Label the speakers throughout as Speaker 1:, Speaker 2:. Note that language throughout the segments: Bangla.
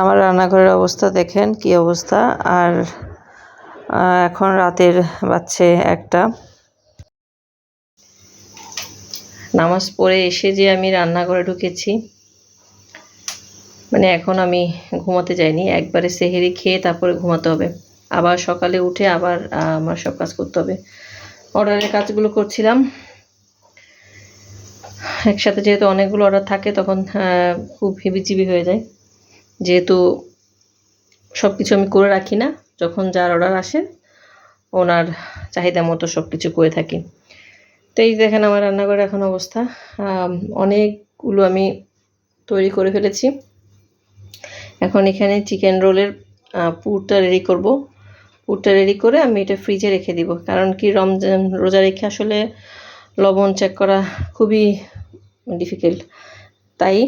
Speaker 1: আমার রান্নাঘরের অবস্থা দেখেন, কি অবস্থা? আর এখন রাতের বাচ্চে একটা। নামাজ পড়ে এসে যে আমি রান্নাঘরে ঢুকেছি মানে এখন আমি ঘুমাতে যাইনি। একবারে সেহেরি খেয়ে তারপরে ঘুমাতে হবে। আবার সকালে উঠে আবার আমার সব কাজ করতে হবে। অর্ডারের কাজগুলো করছিলাম। একসাথে যেহেতু অনেকগুলো অর্ডার থাকে, তখন খুব হেবিজিবি হয়ে যায়। যেহেতু সব কিছু আমি করে রাখি না, যখন যার অর্ডার আসে, ওনার চাহিদা মতো সব কিছু করে থাকি। তো এই দেখেন আমার রান্নাঘরের এখন অবস্থা। অনেকগুলো আমি তৈরি করে ফেলেছি। এখন এখানে চিকেন রোলের পুরটা রেডি করব। পুরটা রেডি করে আমি এটা ফ্রিজে রেখে দিব। কারণ কি রমজান রোজা রেখে আসলে লবণ চেক করা খুবই ডিফিকাল্ট তাই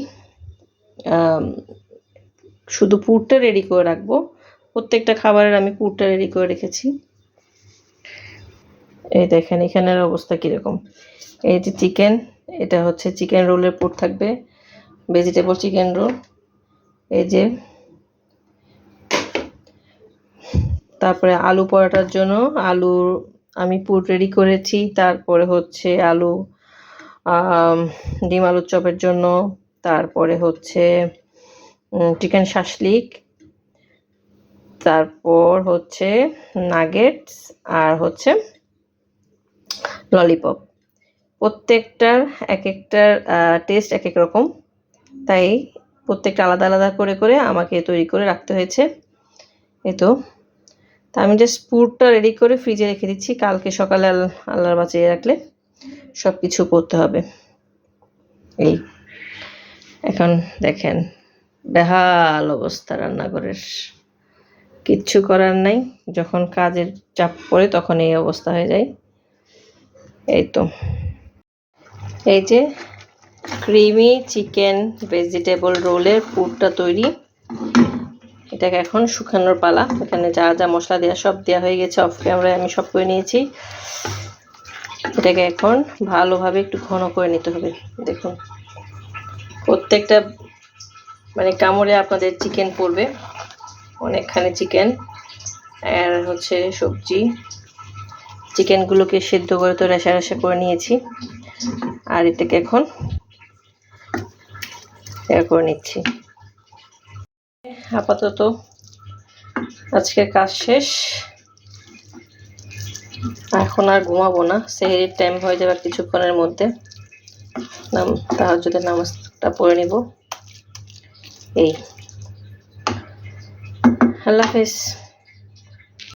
Speaker 1: শুধু পুরটা রেডি করে রাখব। প্রত্যেকটা খাবারের আমি পুরটা রেডি করে রেখেছি। এই দেখেন, এখানের অবস্থা কীরকম। এই যে চিকেন এটা হচ্ছে চিকেন রোলের পুর থাকবে। ভেজিটেবল চিকেন রোল এই যে তারপরে আলু পরোটার জন্য আলু আমি পুর রেডি করেছি। তারপরে হচ্ছে আলু ডিম আলুর চপের জন্য। তারপরে হচ্ছে চিকেন শাসলিক, তারপর হচ্ছে নাগেটস আর হচ্ছে ললিপপ। প্রত্যেকটার এক একটার টেস্ট এক এক রকম। তাই প্রত্যেকটা আলাদা আলাদা করে করে আমাকে তৈরি করে রাখতে হয়েছে। এই তো। তা আমি জাস্ট পুরটা রেডি করে ফ্রিজে রেখে দিচ্ছি। কালকে সকালে আল- আল্লাহর বাঁচিয়ে রাখলে সব কিছু করতে হবে। এই। এখন দেখেন। বেহাল অবস্থা রান্নাঘরের। কিচ্ছু করার নাই, যখন কাজের চাপ পড়ে তখন এই অবস্থা হয়ে যায়। এই তো। এই যে ক্রিমি চিকেন ভেজিটেবল রোলের পুরটা তৈরি। এটাকে এখন শুকানোর পালা। এখানে যা যা মশলা দেওয়া সব দেওয়া হয়ে গেছে। অফ ক্যামেরায় আমি সব করে নিয়েছি। এটাকে এখন ভালোভাবে একটু ঘন করে নিতে হবে। দেখুন, প্রত্যেকটা মানে কামড়ে আপনাদের চিকেন পড়বে। অনেকখানি চিকেন আর হচ্ছে সবজি। চিকেনগুলোকে সেদ্ধ করে তো রেশা রেশা করে নিয়েছি। আর এটাকে এখন এ করে নিচ্ছি। আপাতত আজকের কাজ শেষ। এখন আর ঘুমাবো না। সেহেরির টাইম হয়ে যাবে কিছুক্ষণের মধ্যে। নাম যদি নামাজটা পড়ে নিব। এই। আল্লাহ হাফেজ।